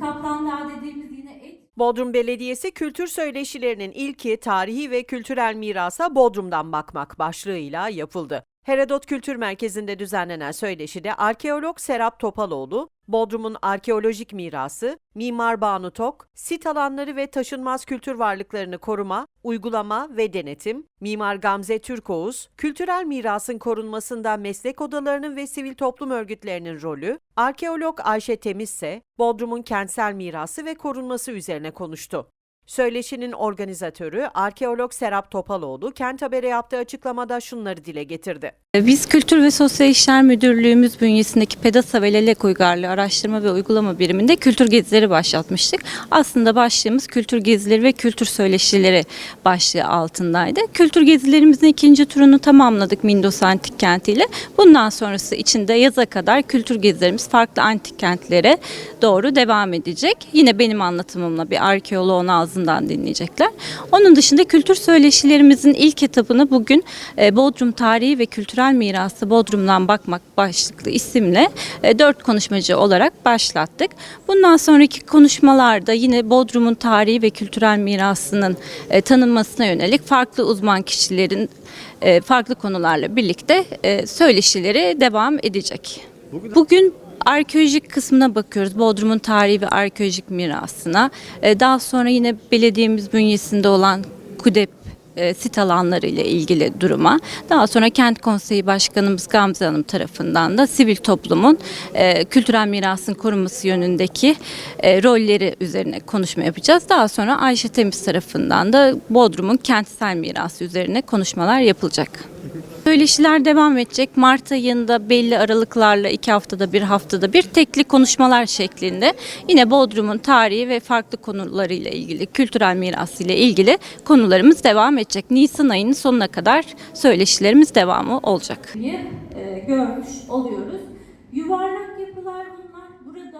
Kaplan dediğimiz yine et Bodrum Belediyesi kültür söyleşilerinin ilki tarihi ve kültürel mirasa Bodrum'dan bakmak başlığıyla yapıldı. Herodot Kültür Merkezi'nde düzenlenen söyleşide arkeolog Serap Topaloğlu, Bodrum'un arkeolojik mirası, Mimar Banu Tok, sit alanları ve taşınmaz kültür varlıklarını koruma, uygulama ve denetim, Mimar Gamze Türkoğuz, kültürel mirasın korunmasında meslek odalarının ve sivil toplum örgütlerinin rolü, arkeolog Ayşe Temizse, Bodrum'un kentsel mirası ve korunması üzerine konuştu. Söyleşinin organizatörü arkeolog Serap Topaloğlu, Kent Haber'e yaptığı açıklamada şunları dile getirdi. Biz Kültür ve Sosyal İşler Müdürlüğümüz bünyesindeki PEDASA ve Lelek Uygarlığı Araştırma ve Uygulama Biriminde kültür gezileri başlatmıştık. Aslında başlığımız kültür gezileri ve kültür söyleşileri başlığı altındaydı. Kültür gezilerimizin ikinci turunu tamamladık Mindos Antik Kenti ile. Bundan sonrası içinde yaza kadar kültür gezilerimiz farklı antik kentlere doğru devam edecek. Yine benim anlatımımla bir arkeoloğun ağzından dinleyecekler. Onun dışında kültür söyleşilerimizin ilk etapını bugün e, Bodrum Tarihi ve Kültürel Mirası Bodrum'dan Bakmak başlıklı isimle e, dört konuşmacı olarak başlattık. Bundan sonraki konuşmalarda yine Bodrum'un tarihi ve kültürel mirasının e, tanınmasına yönelik farklı uzman kişilerin farklı konularla birlikte söyleşileri devam edecek. Bugün arkeolojik kısmına bakıyoruz. Bodrum'un tarihi ve arkeolojik mirasına. Ee, Daha sonra yine belediyemiz bünyesinde olan KUDEP e, sit alanları ile ilgili duruma. Daha sonra Kent Konseyi Başkanımız Gamze Hanım tarafından da sivil toplumun e, kültürel mirasın korunması yönündeki e, rolleri üzerine konuşma yapacağız. Daha sonra Ayşe Temiz tarafından da Bodrum'un kentsel mirası üzerine konuşmalar yapılacak. Söyleşiler devam edecek. Mart ayında belli aralıklarla iki haftada bir haftada bir tekli konuşmalar şeklinde yine Bodrum'un tarihi ve farklı konularıyla ilgili, kültürel mirası ile ilgili konularımız devam edecek. Nisan ayının sonuna kadar söyleşilerimiz devamı olacak. e, görmüş oluyoruz. Yuvarlak yapılar bunlar. Burada